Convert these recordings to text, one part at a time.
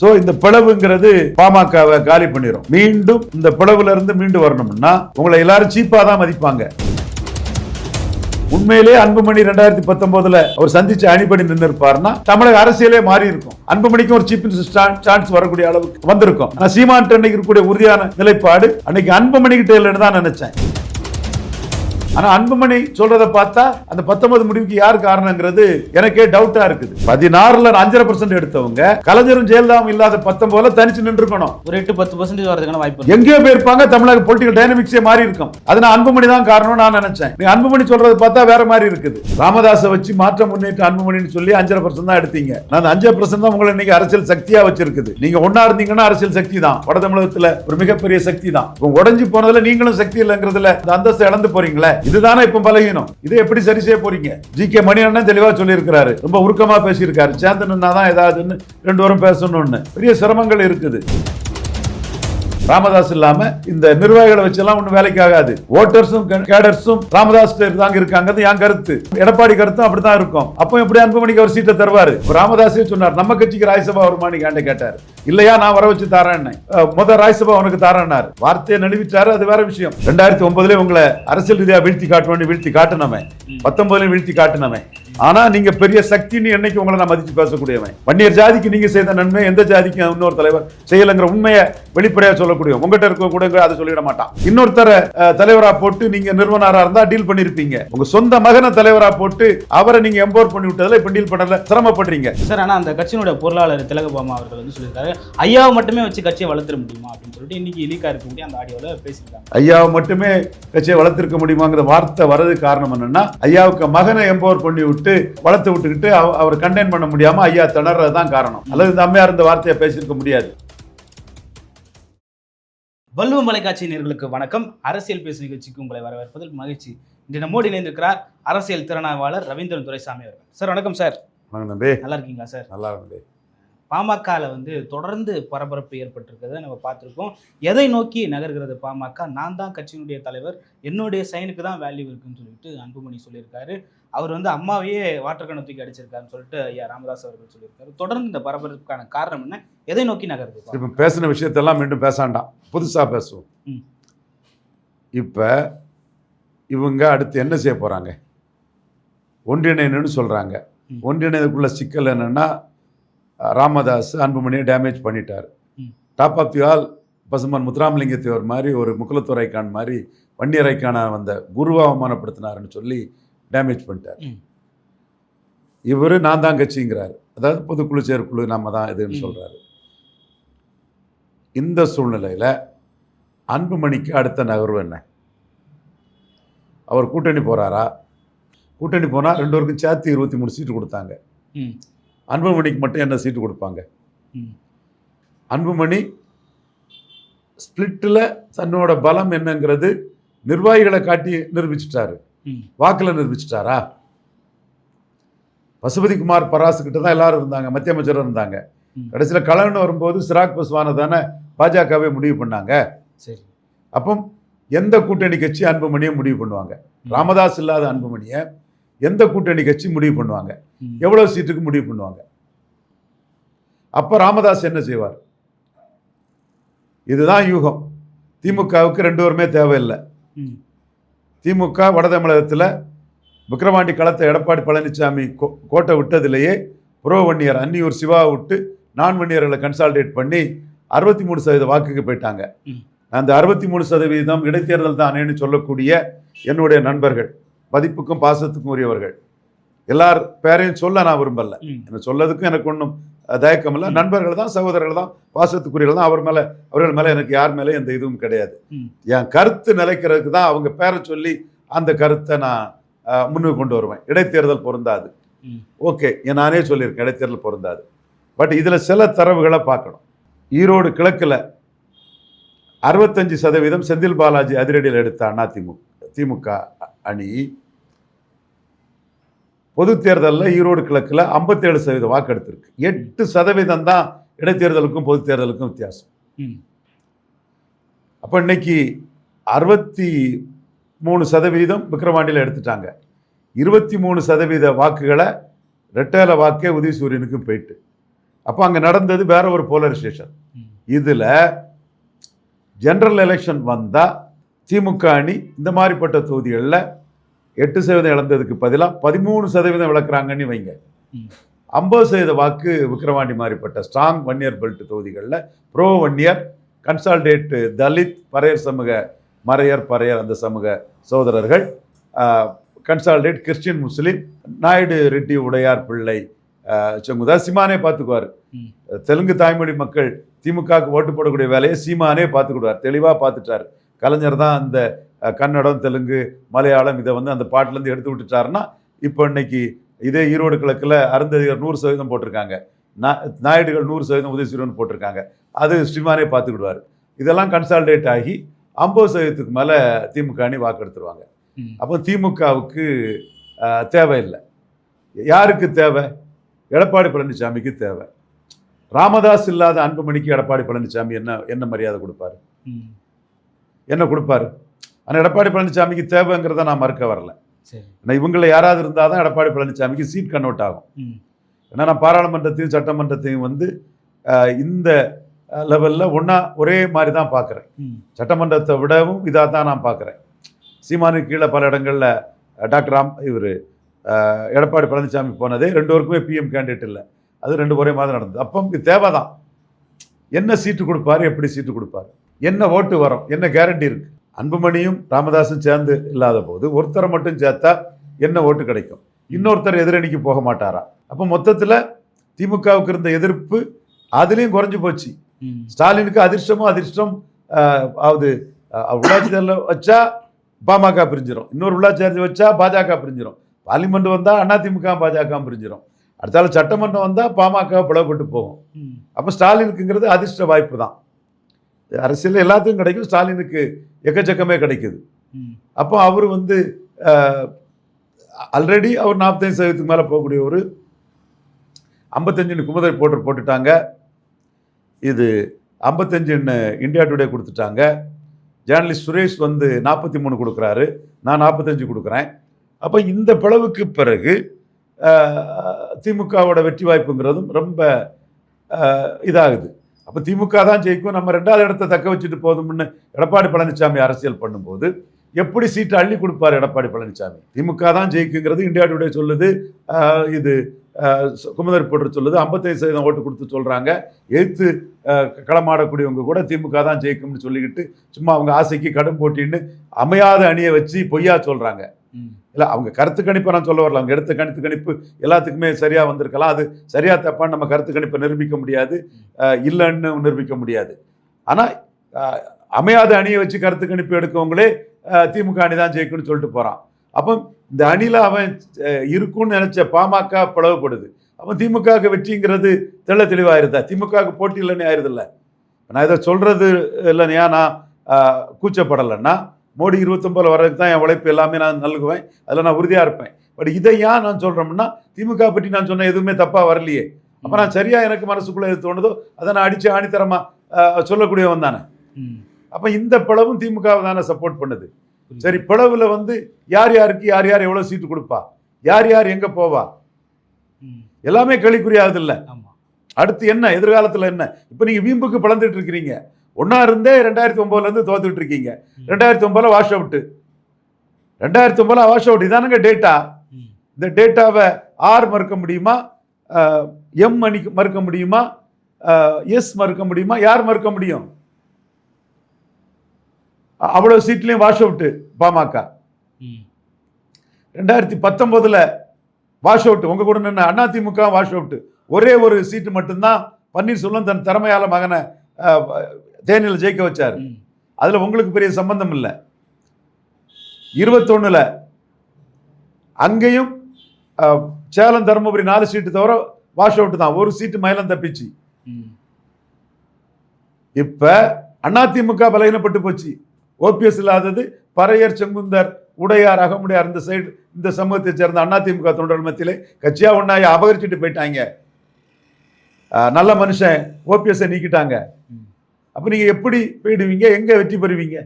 So இந்த பிளவுங்கிறது பாமகவை காலி பண்ணிடும் மீண்டும் இந்த பிளவுல இருந்து மீண்டு வரணும்னா உங்களை எல்லாரும் சீப்பா தான் மதிப்பாங்க. உண்மையிலே அன்புமணி ரெண்டாயிரத்தி பத்தொன்பதுல அவர் சந்திச்சு அணிபடி நின்று இருப்பார்னா தமிழக அரசியலே மாறி இருக்கும். அன்புமணிக்கும் ஒரு சீப் சான்ஸ் வரக்கூடிய அளவுக்கு வந்திருக்கும். ஆனா சீமான் அன்னைக்கு இருக்கக்கூடிய உறுதியான நிலைப்பாடு அன்னைக்கு அன்புமணி கிட்ட இல்லைன்னு தான் நினைச்சேன். ஆனா அன்புமணி சொல்றத பார்த்தா அந்த பத்தொன்பது முடிவுக்கு யார் காரணங்கிறது எனக்கே டவுட்டா இருக்குது. பதினாறுல அஞ்சரை பர்சன்ட் எடுத்தவங்க கலைஞரும் ஜெயலலிதாவும் இல்லாத பத்தொன்பதுல தனிச்சு நின்று இருக்கணும் ஒரு எட்டு பத்து பர்சன்டேஜ் வரதுக்கான வாய்ப்பு. எங்கேயோ போயிருப்பாங்க தமிழக பொலிட்டிக்கல் டைனமிக்ஸே மாறி இருக்கும். அது நான் அன்புமணி தான் காரணம் நான் நினைச்சேன். நீ அன்புமணி சொல்றதை பார்த்தா வேற மாதிரி இருக்குது. ராமதாஸை வச்சு மாற்ற முன்னேற்ற அன்புமணின்னு சொல்லி அஞ்சரை பர்சன்ட் தான் எடுத்தீங்க. நான் அஞ்சரை பர்சன்ட் தான் உங்களை இன்னைக்கு அரசியல் சக்தியா வச்சிருக்குது. நீங்க ஒன்னா இருந்தீங்கன்னா அரசியல் சக்தி தான். வட தமிழகத்துல ஒரு மிகப்பெரிய சக்தி தான். உடஞ்சு போனதுல நீங்களும் சக்தி இல்லைங்கிறதுல அந்த அந்தஸ்து இழந்து போறீங்களே. இதுதானே இப்ப பலகீனம். இதை எப்படி சரி செய்ய போறீங்க? ஜி கே மணி அண்ணன் தெளிவா சொல்லியிருக்கிறாரு. ரொம்ப உருக்கமா பேசியிருக்காரு. சேர்ந்து நின்னாதான் ஏதாவதுன்னு ரெண்டு வரும் பேசணும்னு. பெரிய சிரமங்கள் இருக்குது. ராமதாஸ் இல்லாம இந்த நிர்வாகிகளை வச்செல்லாம் ஒண்ணும் வேலைக்கு ஆகாது. ஓட்டர்ஸும் கேடர்ஸும் ராமதாஸ் தாங்க இருக்காங்க என் கருத்து. எடப்பாடி கருத்தும் அப்படித்தான் இருக்கும். அப்போ எப்படி அன்புமணிக்கு அவர் சீட்டை தருவாரு? ராமதாஸே சொன்னார் நம்ம கட்சிக்கு ராஜ்யசபா வருமானு கேண்ட கேட்டார். இல்லையா நான் வர வச்சு தரேன் முத ராஜ்யசபா உனக்கு தரேன்னாரு. வார்த்தையை நழுவிட்டாரு அது வேற விஷயம். ரெண்டாயிரத்தி ஒன்பதுல உங்களை அரசியல் ரீதியா வீழ்த்தி காட்டுவேன் வீழ்த்தி காட்டினவன். பத்தொன்பதுலயும் வீழ்த்தி காட்டினவன். ஆனா நீங்க பெரிய சக்தின்னு என்னைக்கு உங்களை நான் மதிச்சு பேசக்கூடியவன்? வன்னியர் ஜாதிக்கு நீங்க செய்த நன்மை எந்த ஜாதிக்கும் இன்னொரு தலைவர் செய்யலைங்கிற உண்மையை வெளிப்படையா சொல்லக்கூடிய உங்ககிட்ட இருக்க கூட அதை சொல்லிட மாட்டான். இன்னொருத்தர தலைவரா போட்டு நீங்க நிறுவனரா இருந்தா டீல் பண்ணிருப்பீங்க. உங்க சொந்த மகனை தலைவரா போட்டு அவரை நீங்க எம்பவர் பண்ணி விட்டதுல இப்ப டீல் பண்ணல சிரமப்படுறீங்க. சார் ஆனா அந்த கட்சியினுடைய பொருளாளர் திலகபாமா அவர்கள் வந்து சொல்லியிருக்காரு ஐயாவை மட்டுமே வச்சு கட்சியை வளர்த்துற முடியுமா? அப்படின்னு சொல்லிட்டு இன்னைக்கு லீக்கா இருக்கக்கூடிய அந்த ஆடியோல பேசியிருக்காங்க. ஐயாவை மட்டுமே கட்சியை வளர்த்திருக்க முடியுமாங்கிற வார்த்தை வர்றது காரணம் என்னன்னா ஐயாவுக்கு மகனை எம்பவர் பண்ணி விட்டு வளர்த்து விட்டுக்கிட்டு அவ- அவர் கண்டெயின் பண்ண முடியாம ஐயா திணறது தான் காரணம். அல்லது இந்த அம்மையார் இந்த வார்த்தையை பேசியிருக்க முடியாது. வள்ளுவ மலைக்காட்சி நேர்களுக்கு வணக்கம். அரசியல் பேசும் நிகழ்ச்சிக்கு உங்களை வரவேற்பதில் மகிழ்ச்சி. இன்று நம்மோடு இணைந்திருக்கிறார் அரசியல் திறனாய்வாளர் ரவீந்திரன் துரைசாமி அவர்கள். சார் வணக்கம் சார். வணக்கம் தம்பி. நல்லா இருக்கீங்களா சார்? நல்லா இருக்கு பாமகவில் வந்து தொடர்ந்து பரபரப்பு ஏற்பட்டிருக்கிறத நம்ம பார்த்துருக்கோம். எதை நோக்கி நகர்கிறது பாமக? நான் தான் கட்சியினுடைய தலைவர். என்னுடைய சைனுக்கு தான் வேல்யூ இருக்குன்னு சொல்லிட்டு அன்புமணி சொல்லியிருக்காரு. அவர் வந்து அம்மாவையே வாட்டர் கணை தூக்கி அடிச்சிருக்காருன்னு சொல்லிட்டு ஐயா ராமதாஸ் அவர்கள் சொல்லியிருக்காரு. தொடர்ந்து இந்த பரபரப்புக்கான காரணம் என்ன? எதை நோக்கி நகருது? இப்ப பேசின விஷயத்தெல்லாம் மீண்டும் பேசாண்டாம் புதுசா பேசுவோம். இப்ப இவங்க அடுத்து என்ன செய்ய போறாங்க? ஒன்றிணைன்னு சொல்றாங்க. ம். ஒன்றிணைதுக்குள்ள சிக்கல் என்னன்னா ராமதாஸ் அன்புமணியை டேமேஜ் பண்ணிட்டார். டாப் ஆஃப் தி ஆல் பசுமன் முத்துராமலிங்க தேவர் மாதிரி ஒரு முக்குலத்தூர் ஐக்கான் மாதிரி வன்னியர் வந்த குருவை அவமானப்படுத்தினாருன்னு சொல்லி டேமேஜ் பண்ணிட்டார். இவர் நான் தான் கட்சிங்கிறாரு அதாவது பொதுக்குழு செயற்குழு நம்ம தான் இதுன்னு ம். சொல்றாரு இந்த சூழ்நிலையில அன்புமணிக்கு அடுத்த நகர்வு என்ன அவர் கூட்டணி போறாரா கூட்டணி போனா ரெண்டு பேருக்கும் சேர்த்து இருபத்தி மூணு சீட்டு கொடுத்தாங்க. அன்புமணிக்கு மட்டும் என்ன சீட்டு கொடுப்பாங்க. அன்புமணி ஸ்பிளிட்டில் தன்னோட பலம் என்னங்கிறது நிர்வாகிகளை காட்டி நிரூபிச்சிட்டாரு. வாக்குல நிரூபிச்சிட்டாரா? பசுபதி குமார் பராசு கிட்ட தான் எல்லாரும் இருந்தாங்க மத்திய அமைச்சர் இருந்தாங்க. கடைசியில் கலன்னு வரும்போது சிராக் பஸ்வானை தானே பாஜகவே முடிவு பண்ணாங்க. சரி. அப்போ எந்த கூட்டணி கட்சி அன்புமணியை முடிவு பண்ணுவாங்க? ராமதாஸ் இல்லாத அன்புமணியை எந்த கூட்டணி கட்சி முடிவு பண்ணுவாங்க. எவ்வளவு சீட்டுக்கு முடிவு பண்ணுவாங்க? அப்ப ராமதாஸ் என்ன செய்வார்? இதுதான் யூகம். திமுகவுக்கு ரெண்டு பேருமே தேவையில்லை. திமுக வட தமிழகத்தில் விக்கிரவாண்டி களத்தை எடப்பாடி பழனிசாமி கோட்டை விட்டதிலேயே புரோ வன்னியர் அன்னியூர் சிவாவை விட்டு நான் வன்னியர்களை கன்சால்டேட் பண்ணி அறுபத்தி மூணு சதவீத வாக்குக்கு போயிட்டாங்க. அந்த அறுபத்தி மூணு சதவீதம் இடைத்தேர்தல் தானேன்னு சொல்லக்கூடிய என்னுடைய நண்பர்கள். மதிப்புக்கும் பாசத்துக்கும் உரியவர்கள். எல்லார் பேரையும் சொல்ல நான் விரும்பல. என்ன சொல்லதுக்கும் எனக்கு ஒன்றும் தயக்கம் இல்லை. நண்பர்கள் தான் சகோதரர்கள் தான் பாசத்துக்குரியவர்கள் தான். அவர் மேலே அவர்கள் மேலே எனக்கு யார் மேலே எந்த இதுவும் கிடையாது. என் கருத்து நிலைக்கிறதுக்கு தான் அவங்க பேரை சொல்லி அந்த கருத்தை நான் முன்னுக்கு கொண்டு வருவேன். இடைத்தேர்தல் பொருந்தாது. ஓகே நானே சொல்லியிருக்கேன் இடைத்தேர்தல் பொருந்தாது. பட் இதில் சில தரவுகளை பார்க்கணும். ஈரோடு கிழக்கில் அறுபத்தஞ்சு சதவீதம் செந்தில் பாலாஜி அதிரடியில் எடுத்த அதிமுக திமுக அணி பொது தேர்தலில் ஈரோடு கிழக்கில் ஐம்பத்தேழு சதவீத வாக்கு எடுத்திருக்கு எட்டு சதவீதம் தான் இடைத்தேர்தலுக்கும் பொது தேர்தலுக்கும் வித்தியாசம். அப்போ இன்னைக்கு அறுபத்தி மூணு சதவீதம் விக்கிரவாண்டியில் எடுத்துட்டாங்க. இருபத்தி மூணு சதவீத வாக்குகளை ரெட்டேல வாக்கே உதயசூரியனுக்கும் போயிட்டு. அப்போ அங்கே நடந்தது வேற ஒரு போலரைசேஷன். இதில் ஜெனரல் எலெக்ஷன் வந்தால் திமுக அணி இந்த மாதிரிப்பட்ட தொகுதிகளில் எட்டு சதவீதம் இழந்ததுக்கு பதிலாக பதிமூணு சதவீதம் விளக்குறாங்கன்னு வைங்க. ஐம்பது சதவீத வாக்கு விக்கிரவாண்டி மாதிரிப்பட்ட ஸ்ட்ராங் வன்னியர் பெல்ட் தொகுதிகளில் ப்ரோ வன்னியர் கன்சால்டேட் தலித் பறையர் சமூக மறையர் பறையர் அந்த சமூக சகோதரர்கள் consolidate Christian Muslim Naidu Reddy Udayar Pillai செங்குதா சீமானே பார்த்துக்குவார். Telugu தாய்மொழி மக்கள் திமுகவுக்கு ஓட்டு போடக்கூடிய வேலையை சீமானே பார்த்துக்கிடுவார் தெளிவாக பார்த்துட்டார் கலைஞர் தான் அந்த கன்னடம் தெலுங்கு மலையாளம் இதை வந்து அந்த பாட்டிலேருந்து எடுத்து விட்டுட்டாருன்னா இப்போ இன்னைக்கு இதே ஈரோடு கிழக்கில் அருந்ததிகர் நூறு சதவீதம் போட்டிருக்காங்க. நாயுடுகள் நூறு சதவீதம் உதவி சிறுவன் போட்டிருக்காங்க. அது ஸ்ரீமானே பார்த்துக்கிடுவார். இதெல்லாம் கன்சால்டேட் ஆகி ஐம்பது சதவீதத்துக்கு மேலே திமுக அணி வாக்கெடுத்துருவாங்க. அப்போ திமுகவுக்கு தேவையில்லை. யாருக்கு தேவை? எடப்பாடி பழனிசாமிக்கு தேவை. ராமதாஸ் இல்லாத அன்புமணிக்கு எடப்பாடி பழனிசாமி என்ன என்ன மரியாதை கொடுப்பாரு. என்ன கொடுப்பாரு? ஆனால் எடப்பாடி பழனிசாமிக்கு தேவைங்கிறத நான் மறுக்க வரல. ஏன்னா இவங்கள யாராவது இருந்தால் தான் எடப்பாடி பழனிசாமிக்கு சீட் கன்வெர்ட் ஆகும். ஏன்னா நான் பாராளுமன்றத்தையும் சட்டமன்றத்தையும் வந்து இந்த லெவலில் ஒன்றா ஒரே மாதிரி தான் பார்க்குறேன். சட்டமன்றத்தை விடவும் இதாக தான் நான் பார்க்குறேன் சீமானுக்கு கீழே பல இடங்களில் டாக்டர் ராம் இவர் எடப்பாடி பழனிசாமி போனதே ரெண்டு பேருக்குமே பிஎம் கேண்டிடேட் இல்லை. அது ரெண்டு ஒரே மாதிரி நடந்தது. அப்போ தேவை தான் என்ன சீட்டு கொடுப்பாரு எப்படி சீட்டு கொடுப்பாரு? என்ன ஓட்டு வரும்? என்ன கேரண்டி இருக்கு? அன்புமணியும் ராமதாஸும் சேர்ந்து இல்லாத போது ஒருத்தரை மட்டும் சேர்த்தா என்ன ஓட்டு கிடைக்கும்? இன்னொருத்தர் எதிரணிக்கு போக மாட்டாரா? அப்போ மொத்தத்தில் திமுகவுக்கு இருந்த எதிர்ப்பு அதுலேயும் குறைஞ்சு போச்சு. ஸ்டாலினுக்கு அதிர்ஷ்டமும் அதிர்ஷ்டம் அதாவது உள்ளாட்சி தேர்தலில் வச்சா பாமக பிரிஞ்சிரும். இன்னொரு உள்ளாட்சி தேர்தல் வச்சா பாஜக பிரிஞ்சிரும். பார்லிமெண்ட் வந்தால் அதிமுக பாஜக பிரிஞ்சிரும். அடுத்தால சட்டமன்றம் வந்தால் பாமக பிளவுபட்டு போகும். அப்போ ஸ்டாலினுக்குங்கிறது அதிர்ஷ்ட வாய்ப்பு தான். அரசியல் எல்லாத்துக்கும் கிடைக்கும். ஸ்டாலினுக்கு எக்கச்சக்கமே கிடைக்குது. அப்போ அவர் வந்து ஆல்ரெடி அவர் நாற்பத்தஞ்சு சதவீதத்துக்கு மேலே போகக்கூடிய ஒரு ஐம்பத்தஞ்சுன்னு குமுதரை போட்டு போட்டுட்டாங்க. இது ஐம்பத்தஞ்சுன்னு இந்தியா டுடே கொடுத்துட்டாங்க. ஜேர்னலிஸ்ட் சுரேஷ் வந்து நாற்பத்தி மூணு கொடுக்குறாரு. நான் நாற்பத்தஞ்சு கொடுக்குறேன். அப்போ இந்த பிளவுக்கு பிறகு திமுகவோட வெற்றி வாய்ப்புங்கிறதும் ரொம்ப இதாகுது. அப்போ திமுக தான் ஜெயிக்கும். நம்ம ரெண்டாவது இடத்த தக்க வச்சுட்டு போதும்னு எடப்பாடி பழனிசாமி அரசியல் பண்ணும்போது எப்படி சீட்டு அள்ளி கொடுப்பார் எடப்பாடி பழனிசாமி? திமுக தான் ஜெயிக்குங்கிறது இந்தியா டுடே சொல்லுது. இது குமுதர் போட்டு சொல்லுது. ஐம்பத்தைந்து சதவீதம் ஓட்டு கொடுத்து சொல்கிறாங்க எதிர்த்து களமாடக்கூடியவங்க கூட திமுக தான் ஜெயிக்கும்னு சொல்லிக்கிட்டு சும்மா அவங்க ஆசைக்கு கடும் போட்டின்னு அமையாத அணியை வச்சு பொய்யா சொல்கிறாங்க இல்லை அவங்க கருத்து கணிப்பை நான் சொல்ல வரல. அவங்க எடுத்த கணித்து கணிப்பு எல்லாத்துக்குமே சரியாக வந்திருக்கலாம். அது சரியாக தப்பான்னு நம்ம கருத்து கணிப்பை நிரூபிக்க முடியாது. இல்லைன்னு நிரூபிக்க முடியாது. ஆனால் அமையாத அணியை வச்சு கருத்து கணிப்பு எடுக்கவங்களே திமுக அணி தான் ஜெயிக்கும்னு சொல்லிட்டு போகிறான் அப்போ இந்த அணியில் அவன் இருக்கும்னு நினச்ச பாமக பிளவுபடுது. அப்போ திமுகவுக்கு வெற்றிங்கிறது தெள்ள தெளிவாயிருதா? திமுகவுக்கு போட்டி இல்லைன்னு ஆயிருதில்ல. நான் இதை சொல்கிறது இல்லைனியா நான் கூச்சப்படலைன்னா மோடி இருபத்தொம்பதுல வர்றதுக்கு தான் என் உழைப்பு எல்லாமே நான் நல்குவேன். அதில் நான் உறுதியாக இருப்பேன். பட் இதை ஏன் நான் சொல்கிறோம்னா திமுக பற்றி நான் சொன்ன எதுவுமே தப்பாக வரலையே. அப்போ நான் சரியாக எனக்கு மனசுக்குள்ளே எது தோணுதோ அதை நான் அடித்து ஆணித்தரமாக சொல்லக்கூடியவன் தானே. அப்போ இந்த பிளவும் திமுகவை தானே சப்போர்ட் பண்ணுது. சரி பிளவுல வந்து யார் யாருக்கு யார் யார் எவ்வளோ சீட்டு கொடுப்பா? யார் யார் எங்கே போவா. எல்லாமே கேள்விக்குறியாகுது இல்லை. அடுத்து என்ன? எதிர்காலத்தில் என்ன? இப்போ நீங்கள் வீம்புக்கு பிளந்துட்டு இருக்கிறீங்க. ஒன்றா இருந்தே ரெண்டாயிரத்தி ஒம்போதுலேருந்து தோத்துட்டு இருக்கீங்க. ரெண்டாயிரத்தி ஒம்போதில் வாஷ் அவுட்டு ரெண்டாயிரத்தி ஒம்போதில் வாஷ் அவுட் இதானுங்க டேட்டா. இந்த டேட்டாவை ஆர் மறுக்க முடியுமா? எம் அணி மறுக்க முடியுமா? எஸ் மறுக்க முடியுமா? யார் மறுக்க முடியும்? அ- அவ்வளவு சீட்லையும் வாஷ் அவுட்டு பாமக. ரெண்டாயிரத்தி பத்தொம்போதில் வாஷ் அவுட் உங்க கூட நின்று அதிமுக வாஷ் அவுட் ஒரே ஒரு சீட்டு மட்டும்தான் பன்னீர்செல்வம் தன் திறமையால மகனை தேனியில் ஜெயிக்க வச்சார். அதுல உங்களுக்கு பெரிய சம்பந்தம் இல்லை. இருபத்தொன்னுல அங்கேயும் சேலம் தருமபுரி நாலு சீட்டு தவிர வாஷ் அவுட் தான். ஒரு சீட்டு மயிலம் தப்பிச்சு. இப்ப அதிமுக பலகீனப்பட்டு போச்சு. ஓபிஎஸ் இல்லாதது பறையர் செங்குந்தர் உடையார் அகமுடையார் இந்த சைடு இந்த சமூகத்தை சேர்ந்த அதிமுக தொண்டர்கள் மத்தியிலே கட்சியா ஒன்னாய் அபகரிச்சுட்டு போயிட்டாங்க. நல்ல மனுஷன் ஓபிஎஸ்ஸை நீக்கிட்டாங்க. அப்ப நீங்க எப்படி போயிடுவீங்க? எங்க வெற்றி பெறுவீங்க.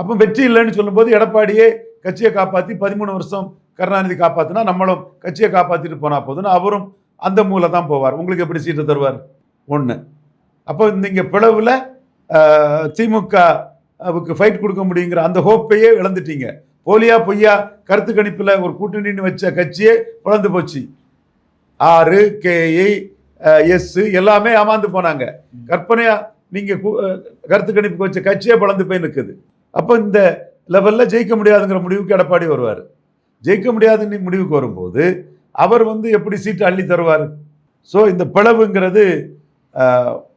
அப்போ வெற்றி இல்லைன்னு சொல்லும்போது எடப்பாடியே கட்சியை காப்பாற்றி பதிமூணு வருஷம் கருணாநிதி காப்பாற்றினா நம்மளும் கட்சியை காப்பாற்றிட்டு போனா போதுன்னு அவரும் அந்த மூலை தான் போவார். உங்களுக்கு எப்படி சீட்டை தருவார்? ஒன்று அப்போ நீங்கள் பிளவில் திமுகவுக்கு ஃபைட் கொடுக்க முடியுங்கிற அந்த ஹோப்பையே இழந்துட்டீங்க. போலியா பொய்யா கருத்து கணிப்பில் ஒரு கூட்டணின்னு வச்ச கட்சியே பிளந்து போச்சு. ஆறு கேஐ எஸ் எல்லாமே ஏமாந்து போனாங்க. கற்பனையாக நீங்கள் கு- கருத்து கணிப்புக்கு வச்ச கட்சியே பலந்து போய் நிற்குது அப்போ இந்த லெவலில் ஜெயிக்க முடியாதுங்கிற முடிவுக்கு எடப்பாடி வருவார். ஜெயிக்க முடியாதுன்னு முடிவுக்கு வரும்போது அவர் வந்து எப்படி சீட்டு அள்ளி தருவார்? ஸோ இந்த பிளவுங்கிறது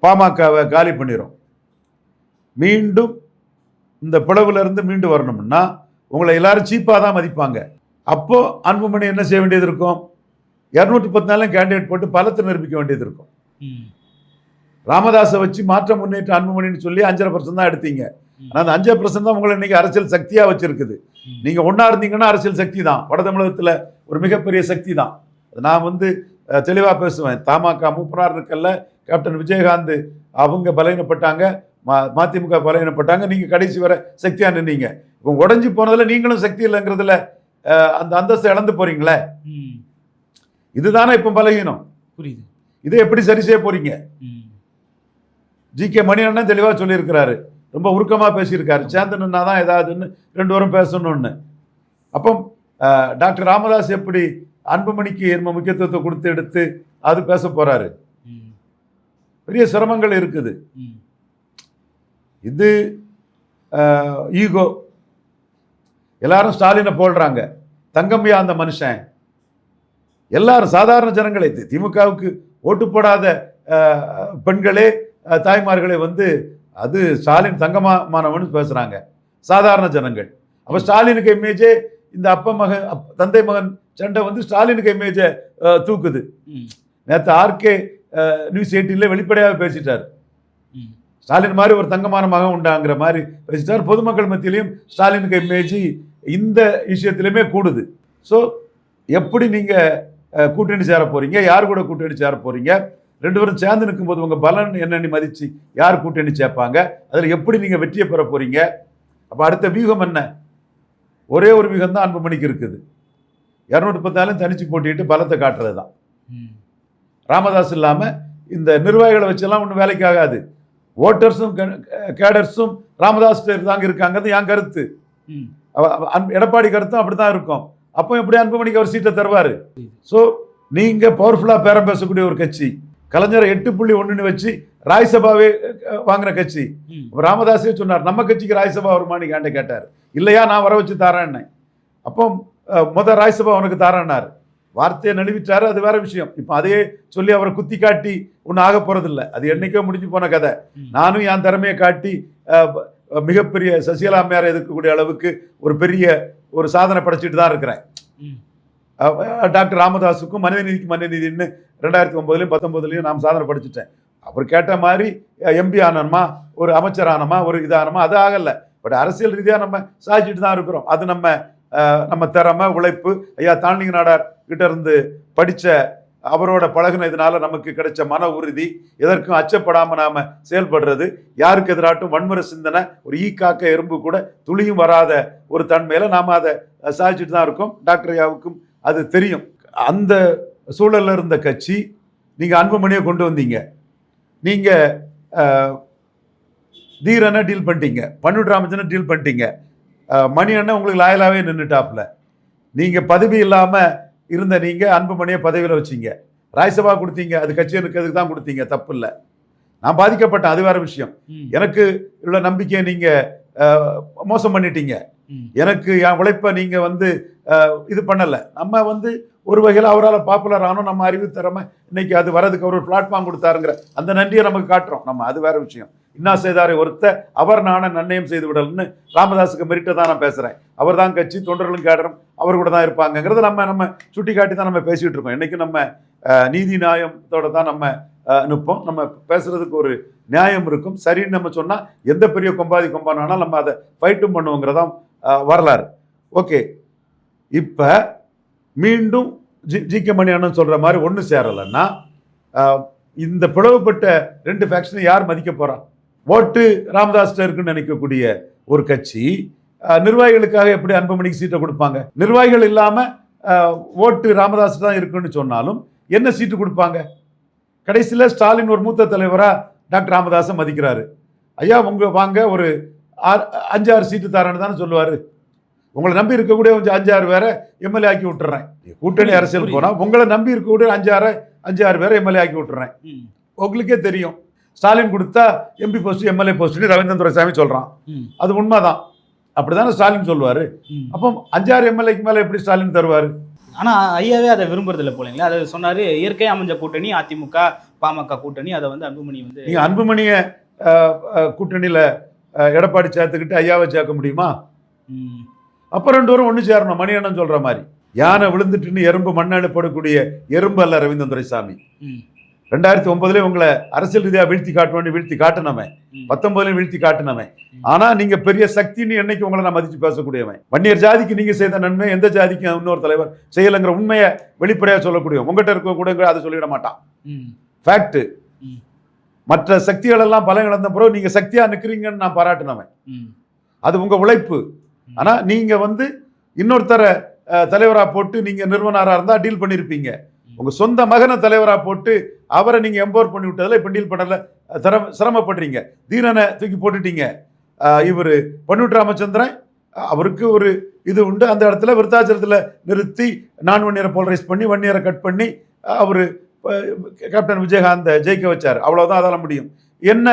பாமகவை காலி பண்ணிடும் மீண்டும் இந்த பிளவுலேருந்து மீண்டு வரணும்னா உங்களை எல்லாரும் சீப்பாக தான் மதிப்பாங்க. அப்போது அன்புமணி என்ன செய்ய வேண்டியது இருக்கும்? இரநூத்தி பத்து நாளும் கேண்டிடேட் போட்டு பலத்தை நிரூபிக்க வேண்டியது இருக்கும். ராமதாஸை வச்சு மாற்றம் முன்னேற்ற அன்புமணின்னு சொல்லி அஞ்சரை பர்சன்ட் தான் எடுத்தீங்க. ஆனால் அந்த அஞ்சரை பர்சன்ட் தான் உங்களை இன்னைக்கு அரசியல் சக்தியாக வச்சிருக்குது. நீங்கள் நீங்க இருந்தீங்கன்னா அரசியல் சக்தி தான். வட தமிழகத்தில் ஒரு மிகப்பெரிய சக்தி தான். அது நான் வந்து தெளிவாக பேசுவேன். தமாக மூப்பனார் இருக்கல்ல கேப்டன் விஜயகாந்த் அவங்க பலவீனப்பட்டாங்க ம- மதிமுக பலவீனப்பட்டாங்க. நீங்கள் கடைசி வரை சக்தியாக நின்னீங்க. இப்போ உடஞ்சி போனதில் நீங்களும் சக்தி இல்லைங்கிறதுல அந்த அந்தஸ்தை இழந்து போறீங்களே? இதுதானே இப்போ பலகீனம் புரியுது. இதை எப்படி சரி செய்ய போறீங்க. ஜி கே மணி அண்ணன் தெளிவாக சொல்லியிருக்கிறாரு. ரொம்ப உருக்கமாக பேசியிருக்காரு. சேர்ந்தனா தான் ஏதாவதுன்னு ரெண்டு வரும் பேசணும்னு. அப்போ டாக்டர் ராமதாஸ் எப்படி அன்புமணிக்கு என்ன முக்கியத்துவத்தை கொடுத்து எடுத்து அது பேச போறாரு? ம். பெரிய சிரமங்கள் இருக்குது. இது ஈகோ. எல்லாரும் ஸ்டாலினை போடுறாங்க. தங்கம்யா அந்த மனுஷன். எல்லாரும் சாதாரண ஜனங்களே திமுகவுக்கு ஓட்டு போடாத பெண்களே தாய்மார்களே வந்து அது ஸ்டாலின் தங்கமானவன் பேசுறாங்க. சாதாரண ஜனங்கள். அப்ப ஸ்டாலினுக்கு இமேஜே இந்த அப்ப மகன் தந்தை மகன் சண்டை வந்து ஸ்டாலினுக்கு இமேஜை தூக்குது. நேற்று ஆர்கே நியூஸ் எயிட்டின்ல வெளிப்படையாக பேசிட்டார். ஸ்டாலின் மாதிரி ஒரு தங்கமான மகன் உண்டாங்கிற மாதிரி பேசிட்டார். பொதுமக்கள் மத்தியிலையும் ஸ்டாலினுக்கு இமேஜ் இந்த விஷயத்திலுமே கூடுது. ஸோ எப்படி நீங்க அஹ், கூட்டணி சேர போறீங்க. யார் கூட கூட்டணி சேர போறீங்க? ரெண்டு பேரும் சேர்ந்து நிற்கும்போது உங்க பலன் என்னன்னு மதிச்சு யார் கூட்டணி சேர்ப்பாங்க? அதில் எப்படி நீங்க வெற்றியை பெற போறீங்க? அப்போ அடுத்த வியூகம் என்ன? ஒரே ஒரு வியூகம் தான் அன்புமணிக்கு இருக்குது. இரநூத்தி பத்தாலும் தனிச்சு போட்டிட்டு பலத்தை காட்டுறது தான். ராமதாஸ் இல்லாம இந்த நிர்வாகிகளை வச்செல்லாம் ஒன்றும் வேலைக்கு ஆகாது. ஓட்டர்ஸும் கேடர்ஸும் ராமதாஸ் தாங்க இருக்காங்கிறது என் கருத்து. எடப்பாடி கருத்தும் அப்படிதான் இருக்கும். அப்போ எப்படி அன்புமணிக்கு அவர் சீட்டை தருவாரு? ஸோ நீங்க பவர்ஃபுல்லா பேரம் பேசக்கூடிய ஒரு கட்சி. கலைஞரை எட்டு புள்ளி ஒண்ணுன்னு வச்சு ராஜ்சபாவே வாங்கின கட்சி. ராமதாஸே சொன்னார் நம்ம கட்சிக்கு ராஜ்சபா வருமானு கேண்ட கேட்டார். இல்லையா நான் வர வச்சு தரேன்னு அப்போ அஹ், முத ராஜ்சபா உனக்கு தரேன்னாரு. வார்த்தையை நழுவிட்டாரு அது வேற விஷயம். இப்போ அதையே சொல்லி அவரை குத்தி காட்டி ஒன்றும் ஆக போறதில்ல. அது என்னைக்கோ முடிஞ்சு போன கதை. நானும் என் திறமையை காட்டி மிகப்பெரிய சசிகலா அம்மையாரை எதிர்க்கக்கூடிய அளவுக்கு ஒரு பெரிய ஒரு சாதனை படைச்சிட்டு தான் இருக்கிறேன். டாக்டர் ராமதாஸுக்கும் மனிதநீதிக்கு மனிதநீதின்னு ரெண்டாயிரத்தி ஒன்பதுலையும் பத்தொன்பதுலையும் நாம் சாதனை படிச்சுட்டேன். அவர் கேட்ட மாதிரி எம்பி ஆனோமா ஒரு அமைச்சர் ஆனோமா ஒரு இதானமா அது ஆகல. பட் அரசியல் ரீதியாக நம்ம சாதிச்சுட்டு தான் இருக்கிறோம். அது நம்ம நம்ம திறமை உழைப்பு ஐயா தாண்டிங்க நாடார் கிட்ட இருந்து படிச்ச அவரோட பழகினதுனால நமக்கு கிடைச்ச மன உறுதி எதற்கும் அச்சப்படாமல் நாம் செயல்படுறது யாருக்கு எதிராட்டும் வன்முறை சிந்தனை ஒரு ஈ காக்க எறும்பு கூட துளியும் வராத ஒரு தன்மையில் நாம் அதை சாதிச்சுட்டு தான் இருக்கோம். டாக்டர் யாவுக்கும் அது தெரியும். அந்த சூழல்ல இருந்த கட்சி நீங்கள் அன்புமணியை கொண்டு வந்தீங்க. நீங்கள் தீரனை டீல் பண்ணிட்டீங்க. பன்னூர் ராமச்சனை டீல் பண்ணிட்டீங்க. மணி அண்ணன் உங்களுக்கு லாயலாகவே நின்றுட்டாப்புல நீங்கள் பதவி இல்லாமல் இருந்த நீங்க அன்புமணியை பதவியில வச்சீங்க. ராஜ்சபா கொடுத்தீங்க அது கட்சி இருக்கிறதுக்கு தான் கொடுத்தீங்க தப்பு இல்லை நான் பாதிக்கப்பட்டேன் அது வேற விஷயம். எனக்கு உள்ள நம்பிக்கையை நீங்க அஹ், மோசம் பண்ணிட்டீங்க. எனக்கு என் உழைப்பை நீங்க வந்து இது பண்ணல. நம்ம வந்து ஒரு வகையில் அவரால் பாப்புலர் ஆனோம் நம்ம அறிவு திறமை இன்னைக்கு அது வரதுக்கு அவர் ஒரு பிளாட்ஃபார்ம் கொடுத்தாருங்கிற அந்த நன்றியை நமக்கு காட்டுறோம். நம்ம அது வேற விஷயம். இன்னா செய்தாரை ஒருத்த அவர் நான நன்னயம் செய்து விடல்னு ராமதாஸுக்கு மெரிட்டை தான் நான் பேசுகிறேன் அவர் தான் கட்சி தொண்டர்களும் கேடரும் அவர் கூட தான் இருப்பாங்கங்கிறத நம்ம நம்ம சுட்டி காட்டி தான் நம்ம பேசிகிட்டு இருக்கோம். இன்னைக்கு நம்ம நீதி நியாயத்தோட தான் நம்ம அஹ், நிற்போம். நம்ம பேசுகிறதுக்கு ஒரு நியாயம் இருக்கும். சரின்னு நம்ம சொன்னால் எந்த பெரிய கொம்பாதி கொம்பானாலும் நம்ம அதை ஃபைட்டும் பண்ணுவோங்கிறதான் வரலாறு. ஓகே. இப்போ மீண்டும் ஜி ஜி கே மணி அண்ணன் சொல்கிற மாதிரி ஒன்று சேரலைன்னா இந்த பிளவுபட்ட ரெண்டு ஃபேக்ஷனை யார் மதிக்க போகிறான் ஓட்டு ராமதாஸ்ட இருக்குன்னு நினைக்கக்கூடிய ஒரு கட்சி நிர்வாகிகளுக்காக எப்படி அன்புமணிக்கு சீட்டை கொடுப்பாங்க? நிர்வாகிகள் இல்லாம அஹ், ஓட்டு ராமதாஸ் தான் இருக்குன்னு சொன்னாலும் என்ன சீட்டு கொடுப்பாங்க? கடைசியில் ஸ்டாலின் ஒரு மூத்த தலைவரா டாக்டர் ராமதாஸை மதிக்கிறாரு. ஐயா உங்க வாங்க ஒரு ஆறு அஞ்சாறு சீட்டு தரேன்னு தானே சொல்லுவாரு. உங்களை நம்பி இருக்கக்கூடிய கொஞ்சம் அஞ்சாறு பேரை எம்எல்ஏ ஆக்கி விட்டுறேன். கூட்டணி அரசியல் புரியுது. போனா உங்களை நம்பி இருக்கக்கூடிய அஞ்சாறு அஞ்சாறு பேரை எம்எல்ஏ ஆக்கி விட்டுறேன். உங்களுக்கே தெரியும். ஸ்டாலின் கொடுத்தா எம்பி போஸ்ட் எம்எல்ஏ போஸ்ட்னு ரவீந்திரன் துரைசாமி சொல்றான். ம், அது உண்மைதான். அப்படிதானே ஸ்டாலின் சொல்லுவாரு. அப்போ அஞ்சாறு எம்எல்ஏக்கு மேல எப்படி ஸ்டாலின் தருவாரு? ஆனா ஐயாவே அதை விரும்புறது இல்லை போலீங்களா. அதை சொன்னாரு இயற்கை அமைஞ்ச கூட்டணி அதிமுக பாமக கூட்டணி. அதை வந்து அன்புமணி வந்து நீங்க அன்புமணிய கூட்டணியில எடப்பாடி சேர்த்துக்கிட்டு ஐயாவை சேர்க்க முடியுமா? அப்ப ரெண்டு பேரும் ஒண்ணு சேரணும். மணியண்ணன் சொல்ற மாதிரி. யானை விழுந்துட்டுன்னு எறும்பு மண்ணெழுப்படக்கூடிய எறும்பு அல்ல ரவீந்திரன் துரைசாமி. ரெண்டாயிரத்தி ஒன்பதுல உங்களை அரசியல் ரீதியா வீழ்த்தி காட்டுவேன் வீழ்த்தி காட்டினவன். பத்தொன்பதுலயும் வீழ்த்தி காட்டினவன். ஆனா நீங்க பெரிய சக்தின்னு என்னைக்கு உங்களை நான் மதிச்சு பேசக்கூடியவன்? வன்னியர் ஜாதிக்கு நீங்க செய்த நன்மை எந்த ஜாதிக்கும் இன்னொரு தலைவர் செய்யலைங்கிற உண்மையை வெளிப்படையா சொல்லக்கூடியவன். உங்ககிட்ட இருக்க கூட அதை சொல்லிட மாட்டான். ம், ஃபேக்ட் ம். மற்ற சக்திகள் எல்லாம் பலம் இழந்த பிறகு நீங்க சக்தியா நிக்கிறீங்கன்னு நான் பாராட்டினவன். அது உங்க உழைப்பு. ஆனா நீங்க வந்து இன்னொருத்தரை அஹ், தலைவரா போட்டு நீங்க நிறுவனரா இருந்தா டீல் பண்ணிருப்பீங்க. உங்கள் சொந்த மகனை தலைவராக போட்டு அவரை நீங்கள் எம்பவர் பண்ணி விட்டதில் இப்போ டீல் பண்ணல சிரம சிரமப்படுறீங்க. தீரனை தூக்கி போட்டுட்டீங்க. இவர் இவரு பன்னுட்டு ராமச்சந்திரன் அவருக்கு ஒரு இது உண்டு. அந்த இடத்துல விருத்தாச்சலத்தில் நிறுத்தி நான் வன்னியரை போலரைஸ் பண்ணி வன்னியரை கட் பண்ணி அவர் கேப்டன் விஜயகாந்தை ஜெயிக்க வச்சார். அவ்வளோதான் அதால முடியும். என்ன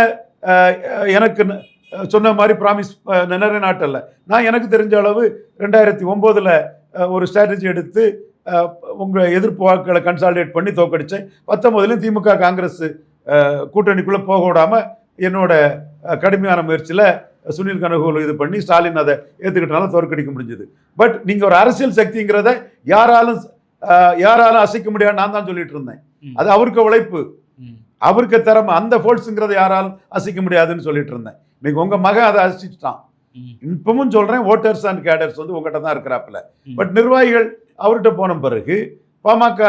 எனக்கு சொன்ன மாதிரி ப்ராமிஸ் நிறைய நாட்டல்ல. நான் எனக்கு தெரிஞ்ச அளவு ரெண்டாயிரத்தி ஒம்போதில் ஒரு ஸ்ட்ராட்டஜி எடுத்து அஹ், உங்க எதிர்ப்பு வாக்குகளை கன்சாலிடேட் பண்ணி தோக்கடிச்சேன் பத்தொன்பதுலையும் திமுக காங்கிரஸ் கூட்டணிக்குள்ள போக விடாம என்னோட கடுமையான முயற்சியில் சுனில் கனகோல் இது பண்ணி ஸ்டாலின் அதை ஏற்றுக்கிட்டனால தோற்கடிக்க முடிஞ்சது பட் நீங்கள் ஒரு அரசியல் சக்திங்கிறத யாராலும் யாராலும் அசைக்க முடியாது நான் தான் சொல்லிட்டு இருந்தேன். அது அவருக்கு உழைப்பு. அவருக்கு திறமை அந்த ஃபோல்ஸுங்கிறத யாராலும் அசைக்க முடியாதுன்னு சொல்லிட்டு இருந்தேன் இன்னைக்கு உங்க மகன் அதை அசிச்சிட்டான். இப்பவும் சொல்றேன் ஓட்டர்ஸ் அண்ட் கேடர்ஸ் வந்து உங்ககிட்ட தான் இருக்கிறாப்புல. பட் நிர்வாகிகள் அவர்கிட்ட போன பிறகு பாமக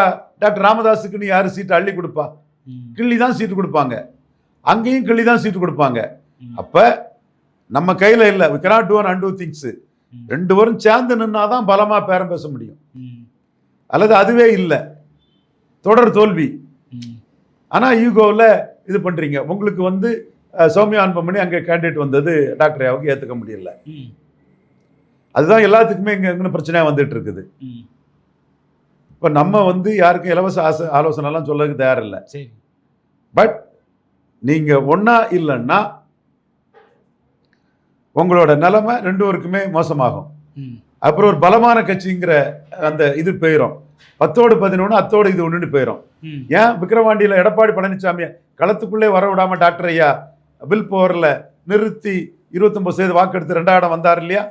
டாக்டர் ராமதாஸுக்கு நீ யாரு சீட்டு அள்ளி கொடுப்பா. கிள்ளி தான் சீட்டு கொடுப்பாங்க அங்கேயும் கிள்ளி தான் சீட்டு கொடுப்பாங்க. அப்ப நம்ம கையில இல்ல we cannot do and undo things. ரெண்டு பேரும் சேர்ந்து நின்னாதான் பலமா பேரம் பேச முடியும். அல்லது அதுவே இல்லை தொடர் தோல்வி ம். ஆனா ஈகோவில் இது பண்றீங்க உங்களுக்கு வந்து சௌமியா அன்பமணி அங்கே கேண்டிடேட் வந்தது டாக்டர் ஐயாவுக்கு ஏற்றுக்க முடியல. அதுதான் எல்லாத்துக்குமே இங்கே பிரச்சனையாக வந்துட்டு இருக்குது. இப்போ நம்ம வந்து யாருக்கும் இலவச ஆசை ஆலோசனைலாம் சொல்லதுக்கு தயாரில்லை சரி பட் நீங்கள் ஒன்றா இல்லைன்னா உங்களோட நிலைமை ரெண்டு பேருக்குமே மோசமாகும். அப்புறம் ஒரு பலமான கட்சிங்கிற அந்த இது போயிடும் பத்தோடு பதினொன்று அத்தோடு இது ஒன்றுன்னு போயிடும். ஏன் விக்கிரவாண்டியில் எடப்பாடி பழனிசாமியை களத்துக்குள்ளே வர விடாம டாக்டர் ஐயா பில் பவரில் நிறுத்தி இருபத்தொம்பது சதவீத வாக்கெடுத்து ரெண்டாம் இடம் வந்தார் இல்லையா.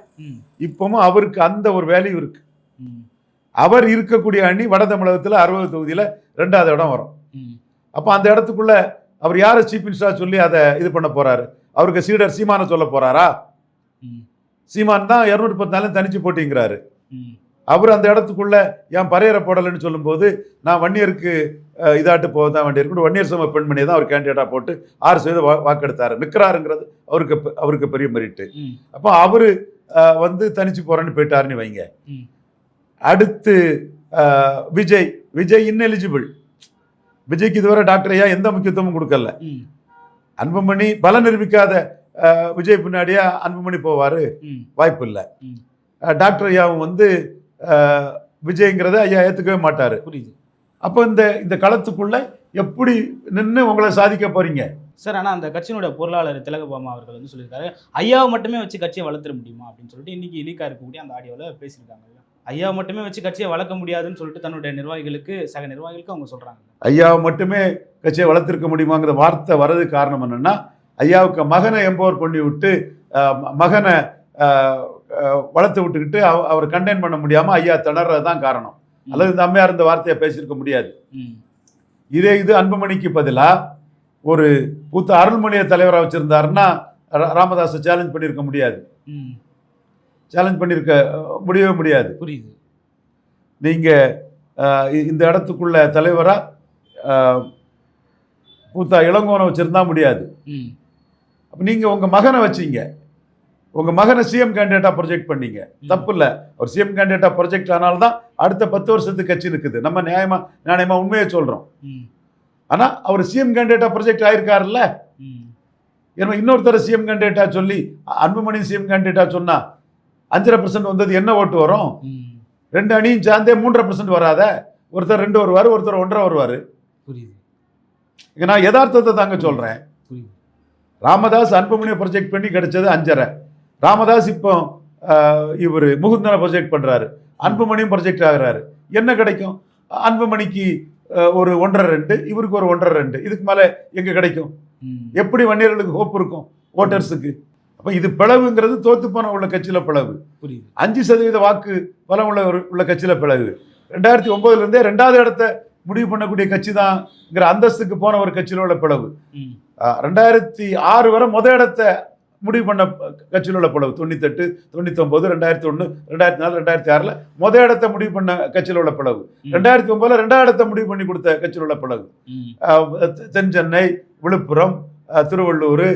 இப்பவும் அவருக்கு அந்த ஒரு வேல்யூ இருக்கு ம். அவர் இருக்கக்கூடிய அணி வட தமிழகத்தில் அறுபது தொகுதியில் ரெண்டாவது இடம் வரும். அப்போ அந்த இடத்துக்குள்ள அவர் யாரை சீஃப் மினிஸ்டரா சொல்லி அதை இது பண்ண போறாரு அவருக்கு சீடர் சீமான சொல்ல போறாரா. சீமான் தான் இரநூத்தி பத்து நாளும் தனிச்சு போட்டிங்கிறாரு. அவர் அந்த இடத்துக்குள்ள ஏன் பரையரை போடலைன்னு சொல்லும்போது நான் வன்னியருக்கு இதாட்டு போக தான் வேண்டியிருக்கு வன்னியர் சம பெண்மணியை தான் அவர் கேண்டிடேட்டா போட்டு ஆறு சதவீத வா வாக்கெடுத்தாரு நிற்கிறாருங்கிறது அவருக்கு அவருக்கு பெரிய மெரிட்டு. அப்போ அவரு வந்து தனிச்சு போறேன்னு போயிட்டாருன்னு வைங்க. அடுத்து விஜய். விஜய் இன்னெலிஜிபிள் விஜய்க்கு இதுவரை டாக்டர் ஐயா எந்த முக்கியத்துவமும் கொடுக்கல. அன்புமணி பலம் நிரூபிக்காத விஜய் பின்னாடியே அன்புமணி போவாரு. வாய்ப்பு இல்லை. டாக்டர் ஐயாவும் வந்து விஜய்ங்கிறத ஐயா ஏத்துக்கவே மாட்டாரு. புரியுது. அப்போ இந்த இந்த களத்துக்குள்ள எப்படி நின்று உங்களை சாதிக்க போறீங்க? சார் ஆனால் அந்த கட்சியினுடைய பொருளாளர் திலகபாமா அவர்கள் வந்து சொல்லியிருக்காரு ஐயாவை மட்டுமே வச்சு கட்சியை வளர்த்துட முடியுமா? அப்படின்னு சொல்லிட்டு இன்னைக்கு லீக்கா இருக்கக்கூடிய அந்த ஆடியோவில் பேசியிருக்காங்க. ஐயாவை மட்டுமே வச்சு கட்சியை வளர்க்க முடியாதுன்னு சொல்லிட்டு தன்னுடைய நிர்வாகிகளுக்கு சக நிர்வாகிகளுக்கு அவங்க சொல்றாங்க. ஐயாவை மட்டுமே கட்சியை வளர்த்திருக்க முடியுமாங்கிற வார்த்தை வர்றதுக்கு காரணம் என்னன்னா ஐயாவுக்கு மகனை எம்பவர் பண்ணி விட்டு மகனை வளர்த்து விட்டுக்கிட்டு அவ- அவர் கண்டெயின் பண்ண முடியாம ஐயா திணறது தான் காரணம் அல்லது இந்த அம்மையார் இந்த வார்த்தையை பேசியிருக்க முடியாது. இதே இது அன்புமணிக்கு பதிலா ஒரு பூத்த அருள்மணியை தலைவராக வச்சிருந்தாருன்னா ராமதாஸை சேலஞ்ச் பண்ணியிருக்க முடியாது. சேலஞ்ச் பண்ணியிருக்க முடியவே முடியாது. புரியுது. நீங்க அஹ், இ- இந்த இடத்துக்குள்ள தலைவரா அஹ், பூத்தா இளங்கோனை வச்சிருந்தா முடியாது. அப்ப நீங்க உங்க மகனை வச்சீங்க. உங்க மகனை சிஎம் கேண்டிடேட்டா ப்ரொஜெக்ட் பண்ணீங்க. தப்பு இல்ல. அவர் சிஎம் கேண்டிடேட்டா ப்ரொஜெக்ட் ஆனால்தான் அடுத்த பத்து வருஷத்துக்கு கட்சி இருக்குது. நம்ம நியாயமா நியாயமா உண்மையை சொல்றோம். ம், ஆனா அவர் சிஎம் கேண்டிடேட்டா ப்ரொஜெக்ட் ஆயிருக்காருல்ல? ஏன்னா இன்னொருத்தர் சிஎம் கேண்டிடேட்டா சொல்லி அன்புமணி சிஎம் கேண்டிடேட்டா சொன்னா அஞ்சரை பர்சன்ட் வந்தது என்ன ஓட்டு வரும். ரெண்டு அணியும் சேர்ந்தே மூன்றரை பர்சன்ட் வராத ஒருத்தர் ரெண்டு வருவார் ஒருத்தர் ஒன்றரை வருவார். புரியுது. இங்க நான் யதார்த்தத்தை தாங்க சொல்றேன். புரியுது. ராமதாஸ் அன்புமணியை ப்ரொஜெக்ட் பண்ணி கிடைச்சது அஞ்சரை. ராமதாஸ் இப்போ இவர் முகுந்தனை ப்ரொஜெக்ட் பண்றாரு. அன்புமணியும் ப்ரொஜெக்ட் ஆகுறாரு. என்ன கிடைக்கும்? அன்புமணிக்கு ஒரு ஒன்றரை ரெண்டு இவருக்கு ஒரு ஒன்றரை ரெண்டு. இதுக்கு மேலே எங்க கிடைக்கும்? எப்படி வன்னியர்களுக்கு ஹோப் இருக்கும்? ஓட்டர்ஸுக்கு அப்போ இது பிளவுங்கிறது தோத்து போன உள்ள கட்சியில பிளவு. புரியுது. அஞ்சு சதவீத வாக்கு பலம் உள்ள உள்ள கட்சியில பிளவு. ரெண்டாயிரத்தி ஒன்பதுல இருந்தே ரெண்டாவது இடத்த முடிவு பண்ணக்கூடிய கட்சி தான்ங்கிற அந்தஸ்துக்கு போன ஒரு கட்சியில உள்ள பிளவு. ரெண்டாயிரத்தி ஆறு வரை முத இடத்த முடிவு பண்ண கட்சியில் உள்ள பிளவு. தொண்ணூத்தெட்டு தொண்ணூத்தொம்பது ரெண்டாயிரத்தி ஒன்று ரெண்டாயிரத்தி நாலு ரெண்டாயிரத்தி ஆறில் முத இடத்த முடிவு பண்ண கட்சியில் உள்ள பிளவு. ரெண்டாயிரத்தி ஒன்பதுல ரெண்டாவது இடத்த முடிவு பண்ணி கொடுத்த கட்சியில் உள்ள பிளவு. தென் சென்னை விழுப்புரம் திருவள்ளூர்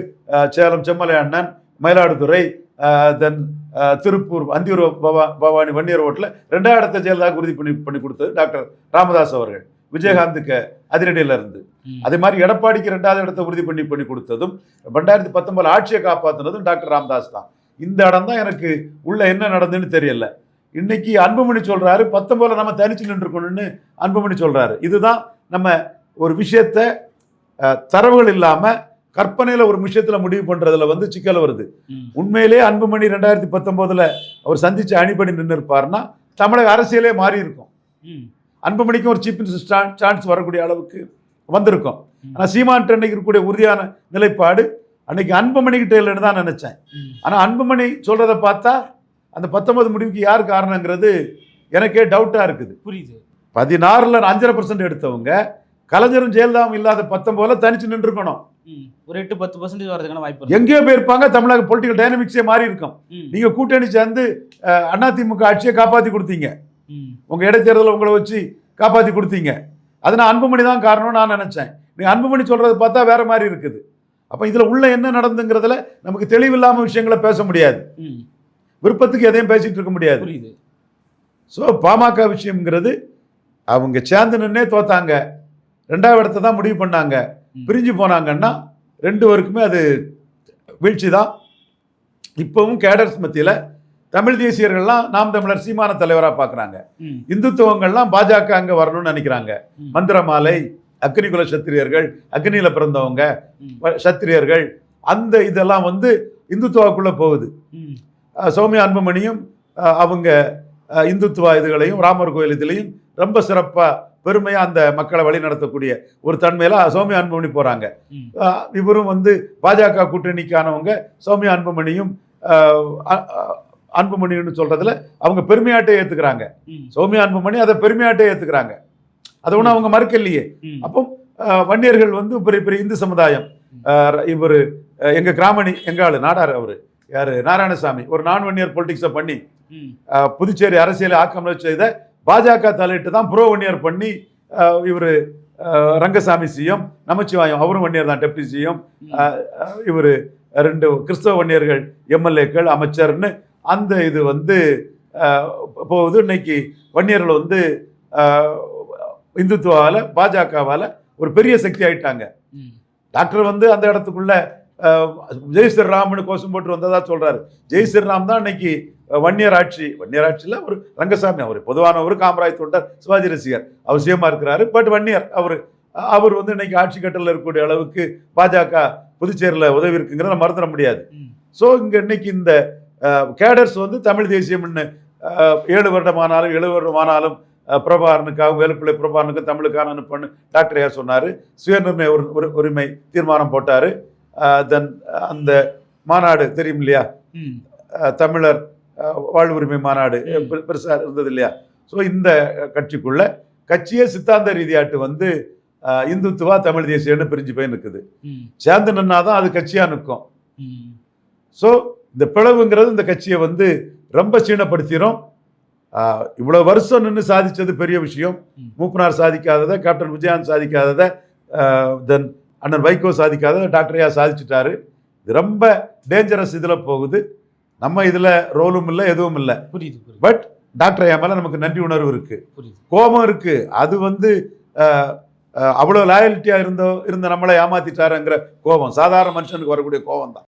சேலம் செம்மலை அண்ணன் மயிலாடுதுறை தென் திருப்பூர் அந்தியூர் பவா பவானி வன்னியர் ஓட்டில் ரெண்டாவது இடத்த ஜெயலலிதா உறுதி பண்ணி பண்ணி கொடுத்தது டாக்டர் ராமதாஸ் அவர்கள். விஜயகாந்துக்கு அதிரடியில இருந்து. அதே மாதிரி எடப்பாடிக்கு ரெண்டாவது இடத்தை உறுதி பண்ணி பண்ணி கொடுத்ததும் ரெண்டாயிரத்தி பத்தொன்பதுல ஆட்சியை காப்பாற்றினதும் டாக்டர் ராமதாஸ் தான். இந்த இடம் தான் எனக்கு உள்ள என்ன நடந்துன்னு தெரியல. இன்னைக்கு அன்புமணி சொல்றாரு பத்தொன்பதுல நம்ம தனிச்சு நின்றுக்கணும்னு அன்புமணி சொல்றாரு. இதுதான் நம்ம ஒரு விஷயத்த தரவுகள் இல்லாம கற்பனையில ஒரு விஷயத்துல முடிவு பண்றதுல வந்து சிக்கல் வருது. உண்மையிலே அன்புமணி ரெண்டாயிரத்தி பத்தொன்பதுல அவர் சந்திச்ச அணிபடி நின்று இருப்பாருன்னா தமிழக அரசியலே மாறி இருக்கும் அன்புமணிக்கும் ஒரு சீஃப் மினிஸ்டர் சான்ஸ் வரக்கூடிய அளவுக்கு வந்திருக்கும். ஆனால் சீமான் அன்னைக்கு இருக்கக்கூடிய உறுதியான நிலைப்பாடு அன்னைக்கு அன்புமணி கிட்ட இல்லைன்னு தான் நினைச்சேன். ஆனால் அன்புமணி சொல்றதை பார்த்தா அந்த பத்தொன்பது முடிவுக்கு யார் காரணங்கிறது எனக்கே டவுட்டா இருக்குது. புரியுது. பதினாறுல அஞ்சரை பர்சன்ட் எடுத்தவங்க கலைஞரும் ஜெயலலிதாவும் இல்லாத பத்தொன்பதுல தனிச்சு நின்றுக்கணும். ஒரு எட்டு பத்து பர்சன்டேஜ் வரதுக்கான வாய்ப்பு. எங்கேயோ போயிருப்பாங்க தமிழக பொலிட்டிக்கல் டைனமிக்ஸே மாறி இருக்கும். நீங்க கூட்டணி சேர்ந்து அதிமுக ஆட்சியை காப்பாத்தி கொடுத்தீங்க. உங்க இடைத்தேர்தலில் உங்களை வச்சு காப்பாத்தி கொடுத்தீங்க. அது நான் அன்புமணி தான் காரணம்னு நான் நினைச்சேன். நீ அன்புமணி சொல்றதை பார்த்தா வேற மாதிரி இருக்குது. அப்ப இதுல உள்ள என்ன நடந்துங்கிறதுல நமக்கு தெளிவில்லாம விஷயங்களை பேச முடியாது. விருப்பத்துக்கு எதையும் பேசிட்டு இருக்க முடியாது. புரியுது. ஸோ பாமக விஷயம்ங்கிறது அவங்க சேர்ந்து நின்னே தோத்தாங்க. ரெண்டாவது இடத்தை தான் முடிவு பண்ணாங்க. பிரிஞ்சு போனாங்கன்னா ரெண்டு பேருக்குமே அது வீழ்ச்சி தான் இப்போவும் கேடர்ஸ் மத்தியில் தமிழ் தேசியர்கள்லாம் நாம் தமிழர் சீமான தலைவராக பார்க்குறாங்க இந்துத்துவங்கள்லாம் பாஜக அங்கே வரணும்னு நினைக்கிறாங்க. மந்திரமாலை அக்னிகுல சத்திரியர்கள் அக்னியில பிறந்தவங்க சத்திரியர்கள் அந்த இதெல்லாம் வந்து இந்துத்துவாக்குள்ளே போகுது. சௌமியா அன்புமணியும் அவங்க இந்துத்துவ இதுகளையும் ராமர் கோயில் இதுலையும் ரொம்ப சிறப்பாக பெருமையாக அந்த மக்களை வழி நடத்தக்கூடிய ஒரு தன்மையில் சௌமியா அன்புமணி போகிறாங்க இவரும் வந்து பாஜக கூட்டணிக்கானவங்க சௌமியா அன்புமணியும் அன்புமணின்னு சொல்றதுல அவங்க பெருமையாட்டே ஏத்துக்கிறாங்க. ம், சௌமியா அன்புமணி அதை பெருமையாட்டே ஏத்துக்கிறாங்க. அதை ஒன்றும் அவங்க மறுக்கலையே. அப்போ வன்னியர்கள் வந்து பெரிய பெரிய இந்து சமுதாயம். இவர் எங்க கிராமணி எங்க ஆளு? நாடார் அவரு. யாரு? நாராயணசாமி. ஒரு நான் வன்னியர் பொலிட்டிக்ஸை பண்ணி புதுச்சேரி அரசியலை ஆக்கம் செய்த பாஜக தலையிட்டு தான் ப்ரோ வன்னியர் பண்ணி இவர் ரங்கசாமி சிஎம் நமச்சிவாயம் அவரும் வன்னியர் தான் டெப்டி சிஎம் இவர் ரெண்டு கிறிஸ்தவ வன்னியர்கள் எம்எல்ஏக்கள் அமைச்சர்னு அந்த இது வந்து போகுது. இன்னைக்கு வன்னியர்கள் வந்து அஹ், இந்துத்துவால பாஜகவால ஒரு பெரிய சக்தி ஆயிட்டாங்க. டாக்டர் வந்து அந்த இடத்துக்குள்ள ஜெய் ஸ்ரீராம்னு கோஷம் போட்டு வந்ததா சொல்றாரு. ஜெய் ஸ்ரீராம் தான் இன்னைக்கு வன்னியர் ஆட்சி வன்னியர் ஆட்சியில் ஒரு ரங்கசாமி அவர் பொதுவான ஒரு காமராஜ் தொண்டர் சிவாஜி ரசிகர். அவர் சிஎம்மா இருக்கிறாரு. பட் வன்னியர் அவர் அவர் வந்து இன்னைக்கு ஆட்சி கட்டலில் இருக்கக்கூடிய அளவுக்கு பாஜக புதுச்சேரியில் உதவி இருக்குங்கிறத மறந்துட முடியாது. ஸோ இங்கே இன்னைக்கு இந்த கேடர்ஸ் வந்து தமிழ் தேசியம்னு ஏழு வருடமானாலும் ஏழு வருடமானாலும் அஹ், பிரபாகரனுக்காக வேலுப்பிள்ளை பிரபாகரனுக்கு தமிழுக்கான அனுப்பன்னு டாக்டர் ஐயா சொன்னார். சுயநிர்ணய உரி- உரிமை தீர்மானம் போட்டார். தென் அந்த மாநாடு தெரியும் இல்லையா? தமிழர் வாழ்வுரிமை மாநாடு. பெருசாக இருந்தது இல்லையா? ஸோ இந்த கட்சிக்குள்ள கட்சியே சித்தாந்த ரீதியாட்டு வந்து இந்துத்துவா தமிழ் தேசியம்னு பிரிஞ்சு போய் நிற்குது சேர்ந்து நின்னாதான் அது கட்சியாக நிற்கும். ஸோ இந்த பிளவுங்கிறது இந்த கட்சியை வந்து ரொம்ப சீனப்படுத்திடும் ஆஹ் இவ்வளவு வருஷம் நின்று சாதிச்சது பெரிய விஷயம். மூப்பனார் சாதிக்காததை கேப்டன் விஜயகாந்த் சாதிக்காததை தென் அண்ணன் வைகோ சாதிக்காததை டாக்டர் ஐயா சாதிச்சிட்டாரு. இது ரொம்ப டேஞ்சரஸ் இதில் போகுது. நம்ம இதுல ரோலும் இல்லை எதுவும் இல்லை. புரியுது பட் டாக்டர் ஐயா மேல நமக்கு நன்றி உணர்வு இருக்கு. புரியுது. கோபம் இருக்கு. அது வந்து அஹ், அஹ், அவ்வளவு லாயல்ட்டியா இருந்த இருந்த நம்மளை ஏமாத்திட்டாருங்கிற கோபம். சாதாரண மனுஷனுக்கு வரக்கூடிய கோபம் தான்